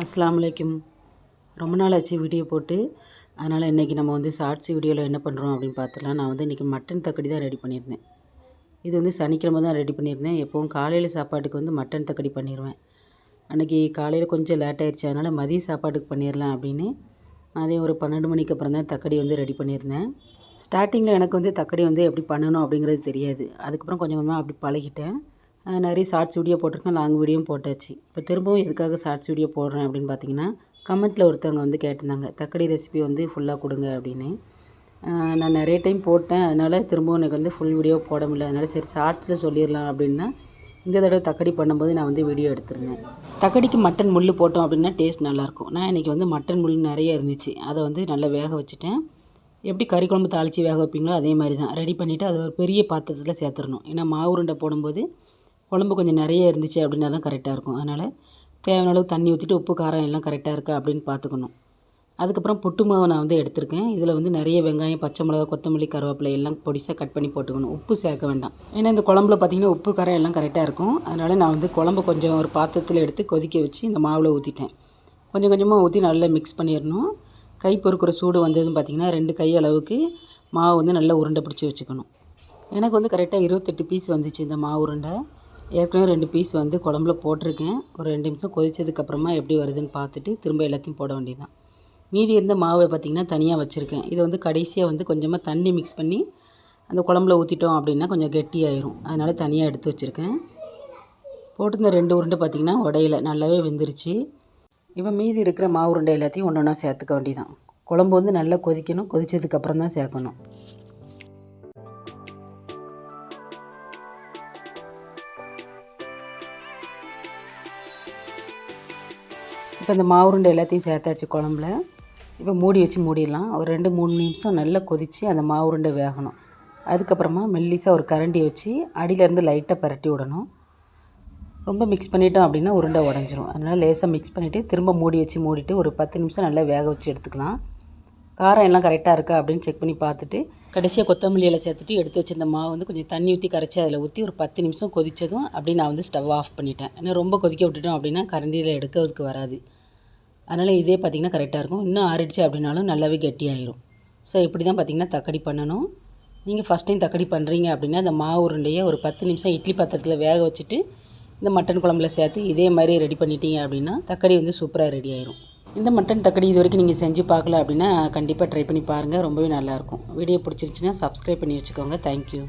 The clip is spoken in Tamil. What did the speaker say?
அஸ்லாம் வலைக்கும் ரொம்ப நாள் ஆச்சு வீடியோ போட்டு. அதனால் இன்றைக்கி நம்ம வந்து ஷார்ட்ஸ் வீடியோவில் என்ன பண்ணுறோம் அப்படின்னு பார்த்துலாம் நான் வந்து இன்றைக்கி மட்டன் தக்கடி தான் ரெடி பண்ணியிருந்தேன். இது வந்து சனிக்கிழமை தான் ரெடி பண்ணியிருந்தேன். எப்போவும் காலையில் சாப்பாட்டுக்கு வந்து மட்டன் தக்கடி பண்ணிடுவேன் அன்றைக்கி காலையில் கொஞ்சம் லேட் ஆயிடுச்சு. அதனால் மதிய சாப்பாட்டுக்கு பண்ணிடலாம் அப்படின்னு. அதே ஒரு பன்னெண்டு மணிக்கு அப்புறம் தான் தக்கடி வந்து ரெடி பண்ணியிருந்தேன். ஸ்டார்டிங்கில் எனக்கு வந்து தக்கடி வந்து எப்படி பண்ணணும் அப்படிங்கிறது தெரியாது. அதுக்கப்புறம் கொஞ்சம் கொஞ்சமாக அப்படி பழகிட்டேன். நிறைய ஷார்ட்ஸ் வீடியோ போட்டிருக்கேன் லாங் வீடியோவும் போட்டாச்சு. இப்போ திரும்பவும் எதுக்காக ஷார்ட்ஸ் வீடியோ போடுறேன் அப்படின்னு பார்த்தீங்கன்னா கமெண்ட்டில் ஒருத்தவங்க வந்து கேட்டிருந்தாங்க தக்கடி ரெசிபி வந்து ஃபுல்லாக கொடுங்க அப்படின்னு. நான் நிறைய டைம் போட்டேன் அதனால் திரும்பவும் எனக்கு வந்து ஃபுல் வீடியோ போட முடியல. அதனால் சரி ஷார்ட்ஸில் சொல்லிடலாம் அப்படின்னா இந்த தடவை தக்கடி பண்ணும்போது நான் வந்து வீடியோ எடுத்திருந்தேன். தக்கடிக்கு மட்டன் முள் போட்டோம் அப்படின்னா டேஸ்ட் நல்லாயிருக்கும். நான் இன்றைக்கி வந்து மட்டன் முள் நிறைய இருந்துச்சு. அதை வந்து நல்லா வேக வச்சுட்டேன். எப்படி கறி குழம்பு தாளித்து வேக வைப்பீங்களோ அதே மாதிரி தான். ரெடி பண்ணிவிட்டு அது ஒரு பெரிய பாத்திரத்தில் சேர்த்துடணும். ஏன்னா மாவு உருண்டை போடும்போது குழம்பு கொஞ்சம் நிறைய இருந்துச்சு அப்படின்னா தான் கரெக்டாக இருக்கும். அதனால் தேவையான அளவு தண்ணி ஊற்றிட்டு உப்பு காரம் எல்லாம் கரெக்டாக இருக்கா அப்படின்னு பார்த்துக்கணும். அதுக்கப்புறம் புட்டு மாவு நான் வந்து எடுத்திருக்கேன். இதில் வந்து நிறைய வெங்காயம் பச்சை மிளகா கொத்தமல்லி கருவேப்பிலை எல்லாம் பொடிசாக கட் பண்ணி போட்டுக்கணும். உப்பு சேர்க்க வேண்டாம். ஏன்னா இந்த குழம்புல பார்த்திங்கன்னா உப்பு காரம் எல்லாம் கரெக்டாக இருக்கும். அதனால் நான் வந்து குழம்பு கொஞ்சம் ஒரு பாத்திரத்தில் எடுத்து கொதிக்க வச்சு இந்த மாவில் ஊற்றிட்டேன் கொஞ்சம் கொஞ்சமாக ஊற்றி நல்லா மிக்ஸ் பண்ணிடணும். கை பொறுக்கிற சூடு வந்ததுன்னு பார்த்திங்கன்னா ரெண்டு கை அளவுக்கு மாவு வந்து நல்லா உருண்டை பிடிச்சி வச்சுக்கணும். எனக்கு வந்து கரெக்டாக இருபத்தெட்டு பீஸ் வந்துச்சு இந்த மாவு உருண்டை. ஏற்கனவே ரெண்டு பீஸ் வந்து குழம்புல போட்டிருக்கேன். ஒரு ரெண்டு நிமிஷம் கொதித்ததுக்கப்புறமா எப்படி வருதுன்னு பார்த்துட்டு திரும்ப எல்லாத்தையும் போட வேண்டியதுதான். மீதி இருந்த மாவை பார்த்திங்கன்னா தனியாக வச்சுருக்கேன். இதை வந்து கடைசியாக வந்து கொஞ்சமாக தண்ணி மிக்ஸ் பண்ணி அந்த குழம்புல ஊற்றிட்டோம் அப்படின்னா கொஞ்சம் கெட்டியாயிரும். அதனால் தனியாக எடுத்து வச்சுருக்கேன். போட்டிருந்த ரெண்டு உருண்டை பார்த்திங்கன்னா உடையில நல்லாவே வெந்துருச்சு. இப்போ மீதி இருக்கிற மாவு உருண்டை எல்லாத்தையும் ஒன்று ஒன்றா சேர்த்துக்க வேண்டியதான் குழம்பு வந்து நல்லா கொதிக்கணும். கொதித்ததுக்கப்புறம் தான் சேர்க்கணும். இப்போ இந்த மாவுருண்டை எல்லாத்தையும் சேர்த்தாச்சு குழம்புல. இப்போ மூடி வச்சு மூடிடலாம். ஒரு ரெண்டு மூணு நிமிஷம் நல்லா கொதித்து அந்த மாவுருண்டை வேகணும். அதுக்கப்புறமா மெல்லிசாக ஒரு கரண்டி வச்சு அடியிலேருந்து லைட்டாக பரட்டி விடணும். ரொம்ப மிக்ஸ் பண்ணிட்டோம் அப்படின்னா உருண்டை உடஞ்சிரும். அதனால் லேசாக மிக்ஸ் பண்ணிவிட்டு திரும்ப மூடி வச்சு மூடிட்டு ஒரு பத்து நிமிஷம் நல்லா வேக வச்சு எடுத்துக்கலாம். காரம் எல்லாம் கரெக்டாக இருக்கா அப்படின்னு செக் பண்ணி பார்த்துட்டு கடைசியாக கொத்தமல்லி இலை சேர்த்துட்டு எடுத்து வச்சிருந்த மாவு வந்து கொஞ்சம் தண்ணி ஊற்றி கரைச்சி அதில் ஊற்றி ஒரு பத்து நிமிஷம் கொதித்ததும் அப்படி நான் வந்து ஸ்டவ் ஆஃப் பண்ணிட்டேன். ஏன்னா ரொம்ப கொதிக்க விட்டுட்டோம் அப்படின்னா கரண்டியில் எடுக்கிறதுக்கு வராது. அதனால் இதே பார்த்திங்கன்னா கரெக்டாக இருக்கும். இன்னும் ஆறிடுச்சு அப்படின்னாலும் நல்லாவே கெட்டியாயிரும். ஸோ இப்படி தான் பார்த்திங்கன்னா தக்கடி பண்ணணும். நீங்கள் ஃபஸ்ட் டைம் தக்கடி பண்ணுறீங்க அப்படின்னா அந்த மாவு உருண்டையை ஒரு பத்து நிமிஷம் இட்லி பாத்திரத்தில் வேக வச்சுட்டு இந்த மட்டன் குழம்புல சேர்த்து இதே மாதிரி ரெடி பண்ணிட்டீங்க அப்படின்னா தக்கடி வந்து சூப்பராக ரெடி ஆயிரும். இந்த மட்டன் தக்கடி இது வரைக்கும் நீங்கள் செஞ்சு பார்க்கல அப்படின்னா கண்டிப்பாக ட்ரை பண்ணி பாருங்கள் ரொம்பவே நல்லாயிருக்கும் வீடியோ பிடிச்சிருந்துச்சின்னா சப்ஸ்கிரைப் பண்ணி வச்சுக்கோங்க. தேங்க்யூ